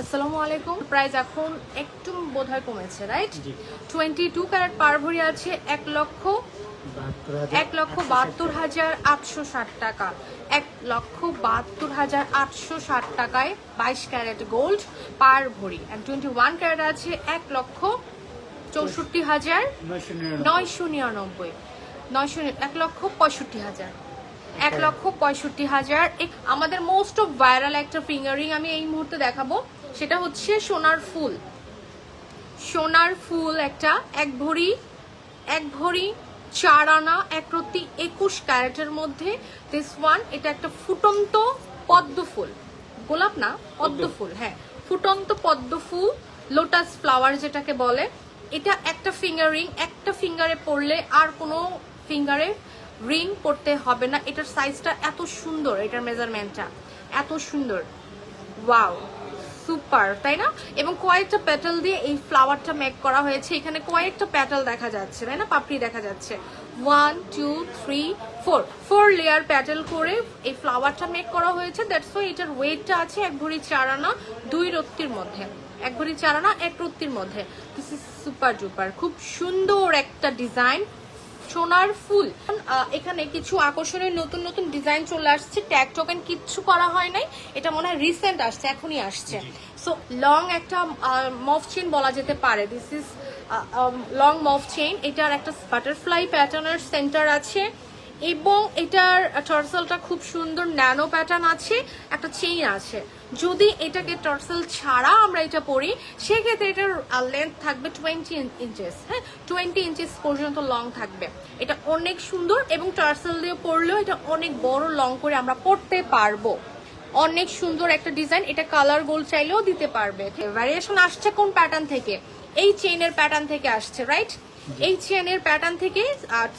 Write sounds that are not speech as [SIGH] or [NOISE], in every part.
আসসালামু আলাইকুম। প্রাইস এখন একটু বোধহয় কমেছে right. Twenty two carat per ভরি আছে এক লক্ষ এক লক্ষ বাহাত্তর হাজার আটশো ষাট টাকা। এক লক্ষ বাহাত্তর হাজার আটশো ষাট টাকায় বাইশ ক্যারেট গোল্ড পার ভরি। অ্যান্ড টোয়েন্টি ওয়ান ক্যারেট আছে এক লক্ষ চৌষট্টি হাজার নয়শো নিরানব্বই। নয়শো এক লক্ষ পঁয়ষট্টি হাজার। এক লক্ষ পঁয়ষট্টি হাজার। আমাদের মোস্ট অফ ভাইরাল একটা ফিঙ্গারিং আমি এই মুহূর্তে দেখাবো। সেটা হচ্ছে সোনার ফুল। সোনার ফুল একটা এক ভরি এক ভরি চার আনা এক প্রতি একুশ ক্যারেটের মধ্যে। দিস ওয়ান এটা একটা ফুটন্ত পদ্ম ফুল। গোলাপ না পদ্ম ফুল হ্যাঁ। ফুটন্ত পদ্ম ফুল লোটাস ফ্লাওয়ার যেটাকে বলে। এটা একটা ফিঙ্গারিং একটা ফিঙ্গারে পড়লে আর কোনো ফিঙ্গারে রিং পড়তে হবে না। এটার সাইজটা এত সুন্দর এটার মেজারমেন্টটা এত সুন্দর। ওয়াও সুপার, তাই না? এবং কয়েকটা প্যাটেল দিয়ে এই ফ্লাওয়ারটা মেক করা হয়েছে। এখানে কয়েকটা প্যাটেল দেখা যাচ্ছে, তাই না? পাপড়ি দেখা যাচ্ছে। One two three four four layer petal করে এই ফ্লাওয়ারটা মেক করা হয়েছে। দ্যাটস ওয়াই এটার ওয়েটটা আছে এক ভরি চার আনা, দুই রত্তির মধ্যে। এক ভরি চার আনা, এক রত্তির মধ্যে। দিস ইজ সুপার ডুপার খুব সুন্দর একটা ডিজাইন সোনার ফুল। এখানে কিছু আকর্ষণীয় নতুন নতুন ডিজাইন চলে আসছে। ট্যাগ টোকেন কিচ্ছু করা হয় নাই। এটা মনে হয় রিসেন্ট আসছে এখনই আসছে। সো লং একটা মফ চেইন বলা যেতে পারে। দিস ইজ লং মফ চেইন এটার একটা বাটারফ্লাই প্যাটার্নের সেন্টার আছে। এবং এটার টর্সেলটা খুব সুন্দর ন্যানো প্যাটার্ন আছে। একটা চেইন আছে। যদি এটাকে টর্সেল ছাড়া আমরা এটা পরি সেক্ষেত্রে এটার লেন্থ থাকবে টোয়েন্টি ইঞ্চেস হ্যাঁ? টোয়েন্টি ইঞ্চেস পর্যন্ত লং থাকবে। এটা অনেক সুন্দর এবং টর্সেল দিয়ে পরলেও এটা অনেক বড় লং করে আমরা পরতে পারব। অনেক সুন্দর একটা ডিজাইন এটা কালার গোল চাইলেও দিতে পারবে। ভ্যারিয়েশন আসছে কোন প্যাটার্ন থেকে? এই চেইনের প্যাটার্ন থেকে আসছে রাইট এই চেনের প্যাটার্ন থেকে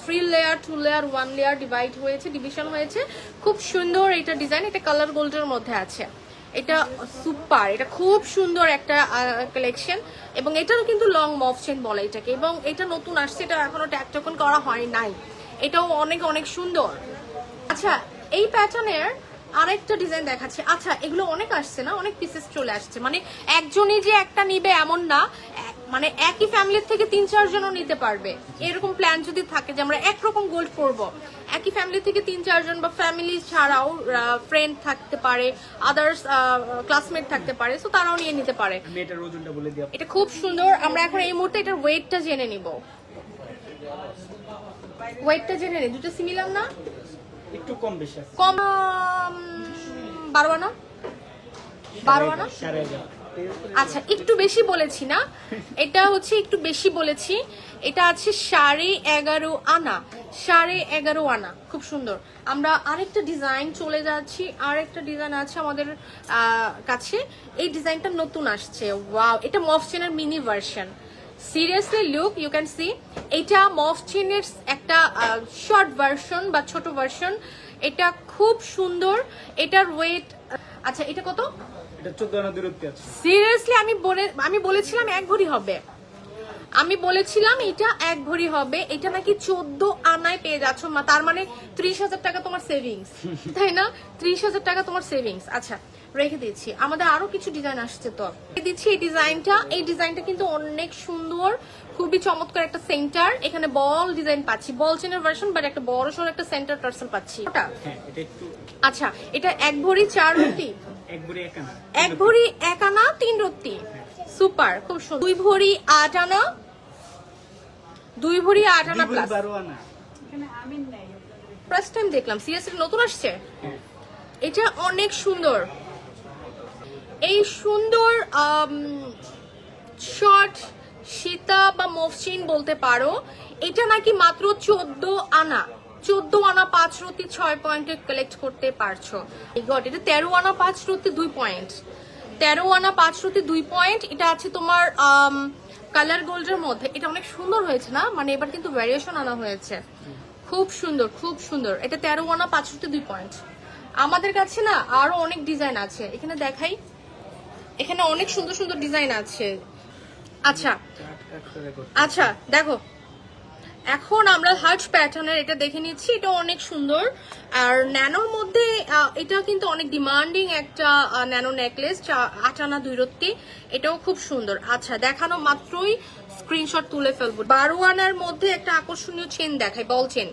three layer two layer one layer divide হয়েছে ডিভিশন হয়েছে। খুব সুন্দর এটা ডিজাইন এটা কালার গোল্ডের মধ্যে আছে। এটা সুপার, এটা খুব সুন্দর একটা কালেকশন এবং এটারও কিন্তু লং মফ চেন বলে এটাকে এবং এটা নতুন আসছে, এটা এখনও ট্যাগ টকন করা হয় নাই এটাও অনেক অনেক সুন্দর। আচ্ছা এই প্যাটার্নের আরেকটা ডিজাইন দেখাচ্ছে। আচ্ছা এগুলো অনেক আসছে না? অনেক পিসেস চলে আসছে। মানে একজনই যে একটা নিবে এমন না। মানে একই ফ্যামিলির থেকে তিন চারজনও নিতে পারবে। এরকম প্ল্যান যদি থাকে যে আমরা একরকম গোল্ড পরবো একই ফ্যামিলি থেকে তিন চারজন বা ফ্যামিলি ছাড়াও ফ্রেন্ড থাকতে পারে আদার্স ক্লাসমেট থাকতে পারে তো তারাও নিয়ে নিতে পারে। এটা খুব সুন্দর। আমরা এখন এই মুহূর্তে এটার ওয়েটটা জেনে নিব। ওয়েটটা জেনে নিই দুটো সিমিলার না? একটু কম বেশি আছে। কম বারো আনা? বারো আনা? আচ্ছা একটু বেশি বলেছি না। এটা হচ্ছে একটু বেশি বলেছি। এটা আছে সাড়ে এগারো আনা। সাড়ে এগারো আনা। খুব সুন্দর। আমরা আরেকটা ডিজাইন চলে যাচ্ছি। আরেকটা ডিজাইন আছে আমাদের কাছে। এই ডিজাইনটা নতুন আসছে। ওয়াও! এটা মফচেনের mini version. Seriously look you can see এটা মফচিনের একটা শর্ট ভার্সন বা ছোট ভার্সন এটা খুব সুন্দর। এটার ওয়েট আচ্ছা এটা কত? এটা চোদ্দ আনা দূরত্বে আছে। সিরিয়াসলি আমি বলে আমি বলেছিলাম এক ভরি হবে। আমি বলেছিলাম এটা এক ভরি হবে। এটা নাকি চোদ্দ আনায় পেয়ে যাচ্ছ মা তার মানে ত্রিশ হাজার টাকা তোমার সেভিংস [LAUGHS] তাই না? ত্রিশ হাজার টাকা তোমার সেভিংস আচ্ছা রেখে দিচ্ছি আমাদের আরও কিছু ডিজাইন আসছে তো। রেখে দিচ্ছি এই ডিজাইনটা এই ডিজাইনটা কিন্তু অনেক সুন্দর খুবই চমৎকার একটা সেন্টার এখানে বল ডিজাইন পাচ্ছি। বল চেনের ভার্সন বাট একটা বড় সড়ো একটা সেন্টার টার্সেল পাচ্ছি। ওটা? হ্যাঁ এটা আচ্ছা এটা এক ভরি চার রুটি? এক ভরি এক আনা। এক ভরি এক আনা তিন রত্তি সুপার খুব সুন্দর। দুই ভরি আট আনা দুই ভরি আট আনা দুই ভরি প্লাস ফার্স্ট টাইম দেখলাম। সিরিয়াসলি নতুন আসছে? হ্যাঁ। এটা অনেক সুন্দর। এই সুন্দর শর্ট সীতা বা মফসিন বলতে পারো, এটা নাকি মাত্র চোদ্দ আনা চোদ্দ আনা পাঁচ রতি ছয় পয়েন্টে কালেক্ট করতে পারছ। এটা তেরো আনা পাঁচ রতি দুই পয়েন্ট তেরো আনা পাঁচ রতি দুই পয়েন্ট এটা আছে তোমার কালার গোল্ডের মধ্যে। এটা অনেক সুন্দর হয়েছে না? মানে এবার কিন্তু ভ্যারিয়েশন আনা হয়েছে। খুব সুন্দর খুব সুন্দর। এটা তেরো আনা পাঁচ রতি দুই পয়েন্ট আমাদের কাছে না আরও অনেক ডিজাইন আছে। এখানে দেখাই। এখানে অনেক সুন্দর সুন্দর ডিজাইন আছে। আচ্ছা। আচ্ছা দেখো। এখন আমরা হার্ট প্যাটার্নের এটা দেখে নিচ্ছি, এটা অনেক সুন্দর। আর ন্যানোর মধ্যে এটা কিন্তু অনেক ডিমান্ডিং একটা ন্যানো নেকলেস আটানা দুই রত্তি এটাও খুব সুন্দর। আচ্ছা দেখানো মাত্রই স্ক্রিনশট তুলে ফেলব। বারো আনার মধ্যে একটা আকর্ষণীয় চেন দেখায় বল চেন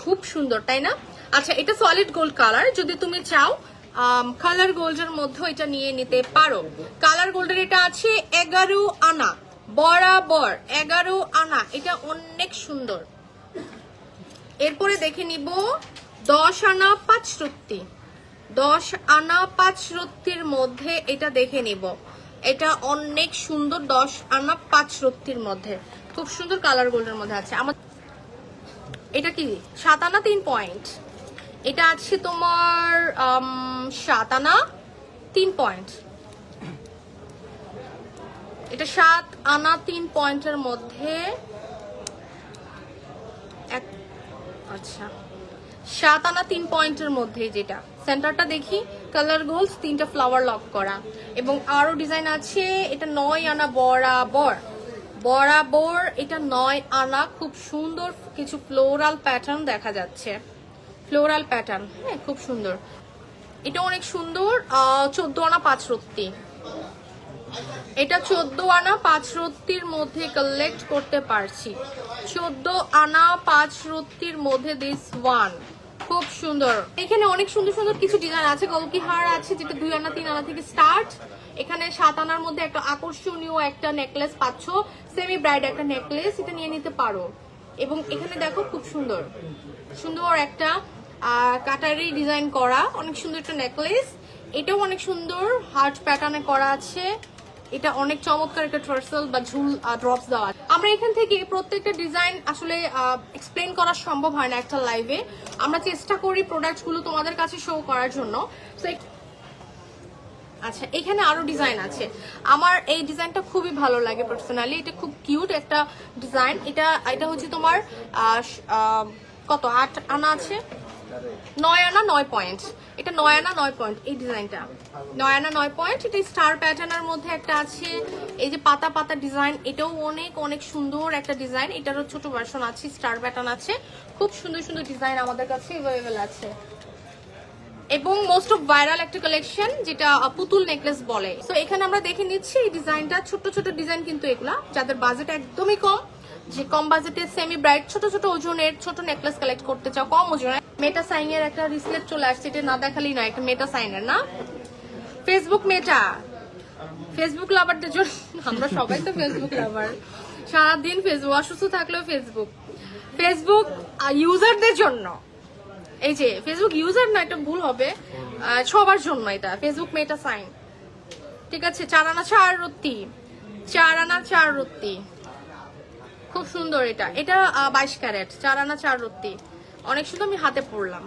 খুব সুন্দর, তাই না? আচ্ছা এটা সলিড গোল্ড কালার যদি তুমি চাও কালার গোল্ডের মধ্যে এটা নিয়ে নিতে পারো। কালার গোল্ডের এটা আছে এগারো আনা, বরাবর এগারো আনা, এটা অনেক সুন্দর। এরপরে দেখে নিব, দশ আনা পাঁচ রত্তি। দশ আনা পাঁচ রত্তির মধ্যে এটা দেখে নিব। এটা অনেক সুন্দর দশ আনা পাঁচ রত্তির মধ্যে। খুব সুন্দর কালার গোল্ডের মধ্যে আছে। আমার এটা কি? সাত আনা তিন পয়েন্ট এটা আছে তোমার সাত আনা, তিন পয়েন্ট এটা সাত আনা, তিন পয়েন্টের মধ্যে এক আচ্ছা। সাত আনা, তিন পয়েন্টের মধ্যে যেটা। সেন্টারটা দেখি কালার গোলস তিনটা ফ্লাওয়ার লক করা। এবং আরও ডিজাইন আছে, এটা নয় আনা বরাবর। বরাবর এটা নয় আনা, খুব সুন্দর কিছু ফ্লোরাল প্যাটার্ন দেখা যাচ্ছে। Floral pattern. হ্যাঁ খুব সুন্দর। এটা অনেক সুন্দর চোদ্দ আনা পাঁচ রত্তি। এটা চোদ্দ আনা পাঁচ রত্তির মধ্যে কালেক্ট করতে পারছি। চোদ্দ আনা পাঁচ রত্তির মধ্যে দিস ওয়ান খুব সুন্দর। এখানে অনেক সুন্দর সুন্দর কিছু ডিজাইন আছে। গলকি হার আছে, যেটা দুই আনা, তিন আনা থেকে স্টার্ট এখানে সাত আনার মধ্যে একটা আকর্ষণীয় একটা নেকলেস পাচ্ছ। সেমি ব্রাইড একটা নেকলেস এটা নিয়ে নিতে পারো। এবং এখানে দেখো, খুব সুন্দর। সুন্দর একটা কাটারি ডিজাইন করা, অনেক সুন্দর একটা নেকলেস এটাও অনেক সুন্দর হার্ট প্যাটার্নে করা আছে। এটা অনেক চমৎকার একটা ট্রার্সেল বা ঝুল ড্রপস দেওয়া আমরা এখান থেকে প্রত্যেকটা ডিজাইন আসলে এক্সপ্লেন করা সম্ভব হয় না একটা লাইভে আমরা চেষ্টা করি প্রোডাক্টগুলো তোমাদের কাছে শো করার জন্য। এক- আচ্ছা এখানে আরও ডিজাইন আছে। আমার এই ডিজাইনটা খুবই ভালো লাগে পার্সোনালি এটা খুব কিউট একটা ডিজাইন এটা এটা হচ্ছে তোমার কত? আট আনা আছে? নয় আনা নয় পয়েন্ট এটা নয় আনা নয় পয়েন্ট এই ডিজাইনটা নয় নয় পয়েন্ট এটা স্টার প্যাটার্নের মধ্যে একটা আছে। এই যে পাতা পাতা ডিজাইন এটাও অনেক অনেক সুন্দর একটা ডিজাইন এটারও ছোট ভার্সন আছে স্টার প্যাটার্ন আছে। খুব সুন্দর সুন্দর ডিজাইন আমাদের কাছে আছে। এবং মোস্ট অফ ভাইরাল একটা কালেকশন যেটা পুতুল নেকলেস বলে। তো এখানে আমরা দেখে নিচ্ছি এই ডিজাইনটা ছোট ছোট ডিজাইন কিন্তু এগুলা, যাদের বাজেট একদমই কম। যে কম বাজেটে সেমি ব্রাইট ছোট ছোট ওজনের ছোট নেকলেস কালেক্ট করতে চাও, কম ওজনের মেটা সাইনের একটা রিসলেট চলে আসছে, এটা না দেখালেই নয়, একটা মেটা সাইনের না? ফেসবুক মেটা ফেসবুক লাভারদের জন্য আমরা সবাই তো ফেসবুক লাভার সারাদিন ফেসবুক অসুস্থ থাকলেও ফেসবুক ফেসবুক ইউজারদের জন্য। এই যে ফেসবুক ইউজার না, এটা ভুল হবে। সবার জন্য এটা ফেসবুক মেটা সাইন ঠিক আছে, চার আনা চার রত্তি। চার আনা চার রত্তি। খুব সুন্দর এটা। এটা বাইশ ক্যারেট। চার আনা চার রত্তি। অনেক সুন্দর আমি হাতে পড়লাম।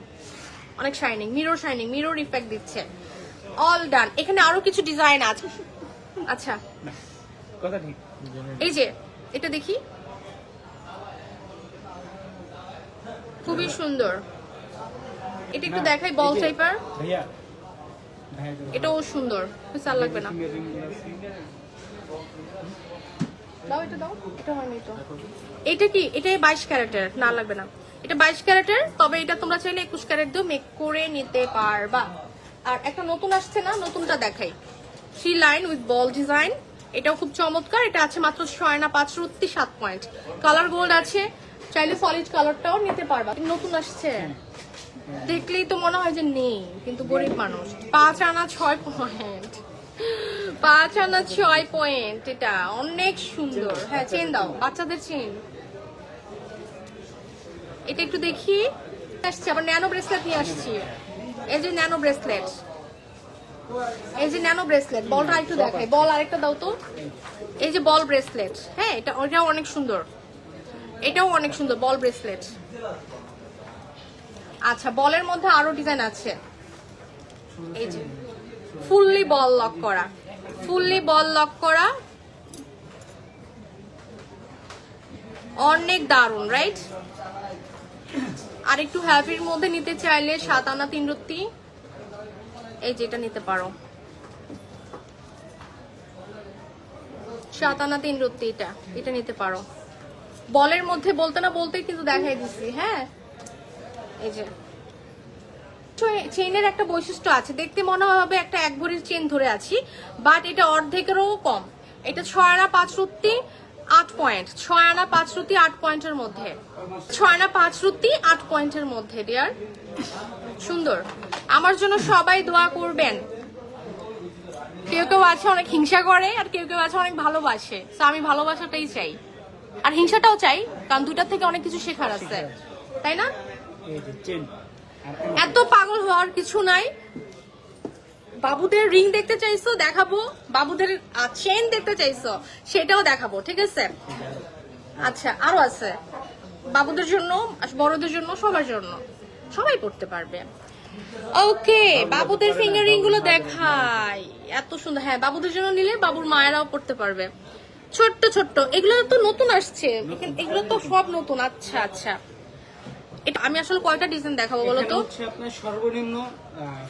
অনেক shining mirror shining mirror effect দিচ্ছে। অল ডান এখানে আরও কিছু ডিজাইন আছে। আচ্ছা। কথা ঠিক। এই যে এটা দেখি। খুবই সুন্দর। এটা একটু দেখাই বল টাইপার এটাও সুন্দর। চাল লাগবে না। দাও এটা দাও। এটা হয়নি তো। এটা কি? এটা বাইশ ক্যারেটের। না লাগবে না। এটা বাইশ ক্যারেটের তবে এটা তোমরা চাইলে একুশ ক্যারেট দিয়েও মেক করে নিতে পারবা। আর একটা নতুন আসছে না নতুনটা দেখাই। Three line with ball design এটাও খুব চমৎকার এটা আছে মাত্র ছয় না পাঁচ রুত্তি সাত পয়েন্ট কালার গোল্ড আছে চাইলে সলিড কালারটাও নিতে পারবা। নতুন আসছে। দেখলেই তো মনে হয় যে নেই কিন্তু গরিব মানুষ। পাঁচ আনা ছয় পয়েন্ট পাঁচ আনা ছয় পয়েন্ট এটা অনেক সুন্দর। হ্যাঁ চেন দাও বাচ্চাদের চেন এটা একটু দেখি। আসছি, আবার ন্যানো ব্রেসলেট নিয়ে আসছি। এই যে ন্যানো ব্রেসলেট। এই যে ন্যানো ব্রেসলেট, বলটা একটু দেখাই। বল আরেকটা দাও তো। এই যে বল ব্রেসলেট হ্যাঁ এটা ওটাও অনেক সুন্দর। এটাও অনেক সুন্দর, বল ব্রেসলেট। আচ্ছা বলের মধ্যে আরও ডিজাইন আছে। এই যে, ফুললি বল লক করা। ফুললি বল লক করা। অনেক দারুণ, রাইট? আর একটু হ্যাপির মধ্যে নিতে চাইলে সাত আনা তিন রত্তি এই যেটা নিতে পারো। সাত আনা তিন রত্তি এটা এটা নিতে পারো। বলের মধ্যে বলতে না বলতেই কিন্তু দেখাই দিছি হ্যাঁ? এই যে। চেইনের একটা বৈশিষ্ট্য আছে, দেখতে মনে হবে একটা এক ভরির চেন ধরে আছি, বাট এটা অর্ধেকেরও কম। এটা ছয় আনা পাঁচ রুত্তি আট পয়েন্ট ছয় আনা পাঁচ রুতি আট পয়েন্টের মধ্যে। ছয় আনা পাঁচ রুতি আট পয়েন্টের মধ্যে ডিয়ার সুন্দর। আমার জন্য সবাই দোয়া করবেন। কেউ কেউ আছে অনেক হিংসা করে আর কেউ কেউ আছে অনেক ভালোবাসে। তো আমি ভালোবাসাটাই চাই। আর হিংসাটাও চাই কারণ দুইটার থেকে অনেক কিছু শেখার আছে। তাই না? এত পাগল হওয়ার কিছু নাই। বাবুদের রিং দেখতে চাইছো, দেখাবো। বাবুদের চেন দেখতে চাইছো, সেটাও দেখাবো, ঠিক আছে? আচ্ছা আরও আছে। বাবুদের জন্য বড়দের জন্য, সবার জন্য। সবাই করতে পারবে। ওকে বাবুদের ফিঙ্গারিংগুলো দেখাই। এত সুন্দর হ্যাঁ বাবুদের জন্য নিলে বাবুর মায়েরাও পড়তে পারবে। ছোট্ট ছোট্ট, এগুলো তো নতুন আসছে। এগুলো তো সব নতুন আচ্ছা আচ্ছা। এটা, আমি আসলে কয়টা ডিজাইন দেখাবো বলো তো? আপনার সর্বনিম্ন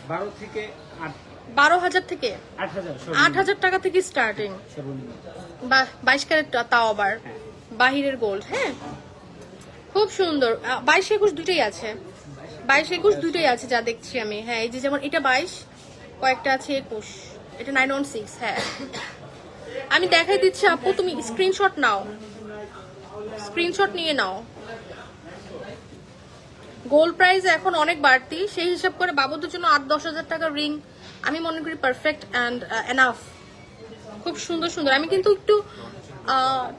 বারো থেকে বারো হাজার থেকে? আট হাজার টাকা থেকে স্টার্টিং বাইশ ক্যারেট তাও আবার বাহিরের গোল্ড হ্যাঁ? খুব সুন্দর। বাইশ একুশ দুটোই আছে। বাইশ একুশ দুটোই আছে যা দেখছি আমি। হ্যাঁ এই যে যেমন এটা বাইশ কয়েকটা আছে একুশ। এটা নাইন ওয়ান সিক্স হ্যাঁ। আমি দেখাই দিচ্ছি আপু তুমি স্ক্রিনশট নাও। স্ক্রিনশট নিয়ে নাও। গোল্ড প্রাইস এখন অনেক বাড়তি। সেই হিসাব করে বাবুদের জন্য আট দশ হাজার টাকার রিং আমি মনে করি পারফেক্ট অ্যান্ড এনাফ খুব সুন্দর সুন্দর। আমি কিন্তু একটু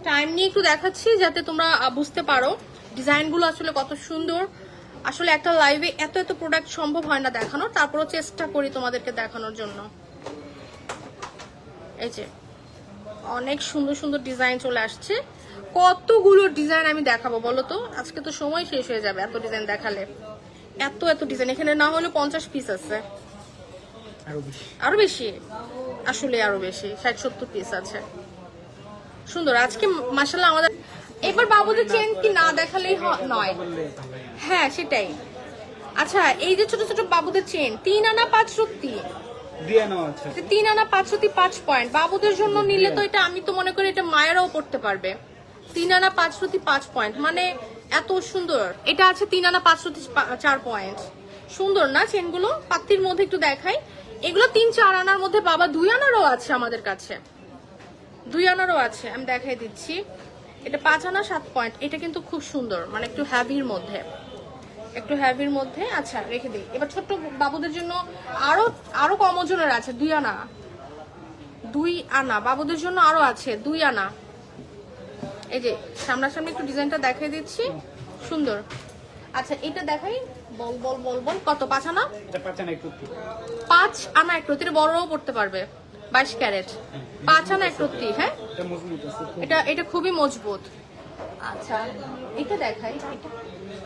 টাইম নিয়ে একটু দেখাচ্ছি যাতে তোমরা বুঝতে পারো ডিজাইনগুলো আসলে কত সুন্দর। আসলে একটা লাইভে এত এত প্রোডাক্ট সম্ভব হয় না দেখানো। তারপরও চেষ্টা করি তোমাদেরকে দেখানোর জন্য। এই যে, অনেক সুন্দর সুন্দর ডিজাইন চলে আসছে। কতগুলো ডিজাইন আমি দেখাবো বলো তো? আজকে তো সময় শেষ হয়ে যাবে এত ডিজাইন দেখালে। এত এত ডিজাইন এখানে না হলে পঞ্চাশ পিস আছে। আরও বেশি। আসলে আরও বেশি ষাট সত্তর পিস আছে। সুন্দর আজকে মাসাল্লাহ আমাদের এবার বাবুদের চেন কি না দেখালেই নয়। হয়। সেটাই। আচ্ছা এই যে ছোট ছোট বাবুদের চেন তিন আনা পাঁচ সত্যি আছে তিন আনা পাঁচ সত্যি পাঁচ পয়েন্ট বাবুদের জন্য নিলে তো এটা আমি তো মনে করি এটা মায়েরাও পড়তে পারবে। তিন আনা পাঁচ সত্যি পাঁচ পয়েন্ট মানে এত সুন্দর। এটা আছে তিন আনা পাঁচ সত্যি চার পয়েন্ট সুন্দর না চেনগুলো পাত্তির মধ্যে একটু দেখাই। এগুলো তিন, চার আনার মধ্যে বাবা দুই আনারও আছে আমাদের কাছে। দুই আনারও আছে, আমি দেখাই দিচ্ছি। এটা পাঁচ আনা, সাত পয়েন্ট। এটা কিন্তু খুব সুন্দর মানে একটু হ্যাভির মধ্যে। একটু হ্যাভির মধ্যে আচ্ছা রেখে দিই। এবার ছোট্ট বাবুদের জন্য আরও আরও কম ওজনের আছে, দুই আনা। দুই আনা, বাবুদের জন্য আরও আছে, দুই আনা। এই যে, সামনাসামনি একটু ডিজাইনটা দেখাই দিচ্ছি। সুন্দর। আচ্ছা এটা দেখাই বল বল বল বল। কত? পাঁচ আনা? পাঁচ আনা এক রত্তির বড়ও পড়তে পারবে। বাইশ ক্যারেট। পাঁচ আনা এক রত্তি হ্যাঁ? এটা মজবুত আছে এটা এটা খুবই মজবুত। আচ্ছা এটা দেখাই এটা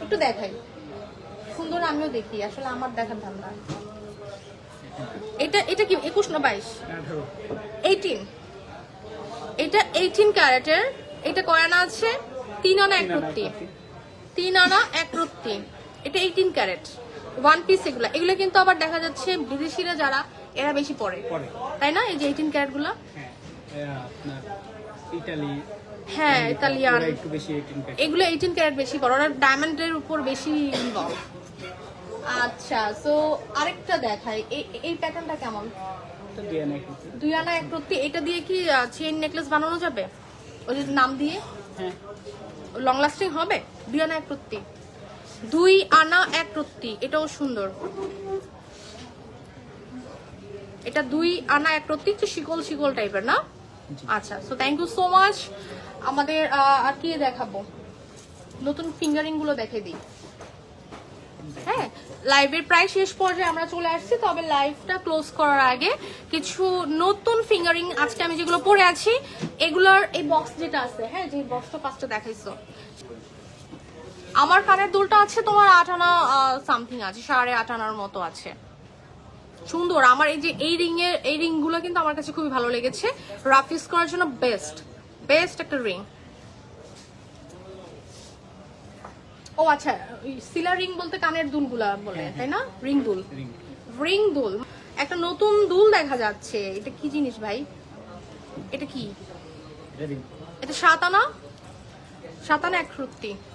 একটু দেখাই। সুন্দর আমিও দেখি। আসলে আমার দেখার ধান্দা। এটা এটা কি একুশ না বাইশ? এইটিন। এটা এইটিন ক্যারেটের এটা কয় আনা আছে? তিন আনা এক রত্তি। তিন আনা এক রত্তি এটা এইটিন ক্যারেট ওয়ান পিস এগুলা। এগুলো কিন্তু আবার দেখা যাচ্ছে বিদেশিরা যারা এরা বেশি পড়ে পরে। তাই না? এই যে এইটিন ক্যারেটগুলা? হ্যাঁ ইটালি হ্যাঁ ইতালিয়ান। এগুলো এইটিন ক্যারেট বেশি পড়ে ওরা ডায়মন্ডের উপর বেশি ইনভলভ আচ্ছা সো আরেকটা দেখাই। এই প্যাটার্নটা কেমন? দুই আনা এক রত্তি এটা দিয়ে কি চেইন নেকলেস বানানো যাবে? ওই নাম দিয়ে? হ্যাঁ। লং লাস্টিং হবে? দুই আনা এক রত্তি দুই আনা এক রত্তি। এটাও সুন্দর। এটা দুই আনা এক রত্তি একটু শিকল শিকল টাইপের না? আচ্ছা so thank you so much আমাদের আর কি দেখাবো? নতুন ফিঙ্গারিংগুলো দেখে দিই। হ্যাঁ লাইভের প্রায় শেষ পর্যায়ে আমরা চলে আসছি তবে লাইভটা ক্লোজ করার আগে কিছু নতুন ফিঙ্গারিং আজকে আমি যেগুলো পরে আছি এগুলোর এই বক্স যেটা আছে হ্যাঁ যে বক্সটা পাঁচটা দেখাইছো। আমার কানের দুলটা আছে তোমার আট আনা সামথিং আছে সাড়ে আট আনার মতো আছে। সুন্দর আমার এই যে এই রিং এর এই রিংগুলো কিন্তু আমার কাছে খুবই ভালো লেগেছে। রাফিস করার জন্য বেস্ট বেস্ট একটা রিং। ও আচ্ছা সিলার রিং বলতে কানের দুলগুলা বলে তাই না? রিং দুল। রিং দুল। একটা নতুন দুল দেখা যাচ্ছে। এটা কি জিনিস ভাই? এটা কি? এটা রিং। এটা সাত আনা? একষট্টি ও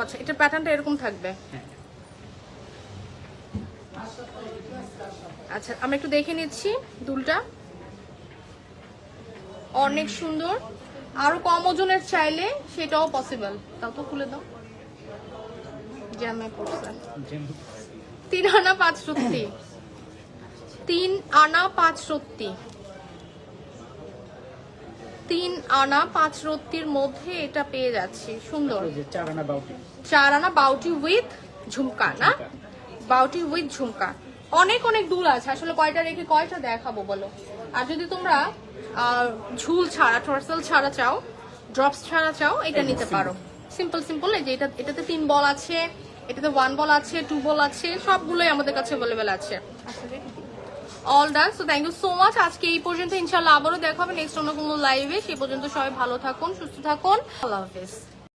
আচ্ছা এটার প্যাটার্নটা এরকম থাকবে। হ্যাঁ। আচ্ছা আমরা একটু দেখে নিচ্ছি দুলটা। অনেক সুন্দর। আরও কম ওজনের চাইলে সেটাও পসিবল তাও তো খুলে দাও। জ্যামে পড়ছে তিন আনা পাঁচ সত্যি তিন আনা পাঁচ সত্যি তিন আনা পাঁচ রত্তির মধ্যে এটা পেয়ে যাচ্ছি। সুন্দর। চার আনা বাউটি। চার আনা বাউটি উইথ ঝুমকা না? বাউটি উইথ ঝুমকা। অনেক অনেক দূর আছে। আসলে কয়টা রেখে কয়টা দেখাবো বলো? আর যদি তোমরা ঝুল ছাড়া টর্সেল ছাড়া চাও ড্রপস ছাড়া চাও এটা নিতে পারো। সিম্পল সিম্পল এই যে এটা এটাতে তিন বল আছে এটাতে ওয়ান বল আছে টু বল আছে সবগুলোই আমাদের কাছে অ্যাভেলেবেল আছে। All done so thank you so much আজকে এই পর্যন্ত ইনশাল্লাহ আবারও দেখা হবে। নেক্সট অন্য কোনো লাইভে সে পর্যন্ত সবাই ভালো থাকুন, সুস্থ থাকুন। আল্লাহ হাফেজ।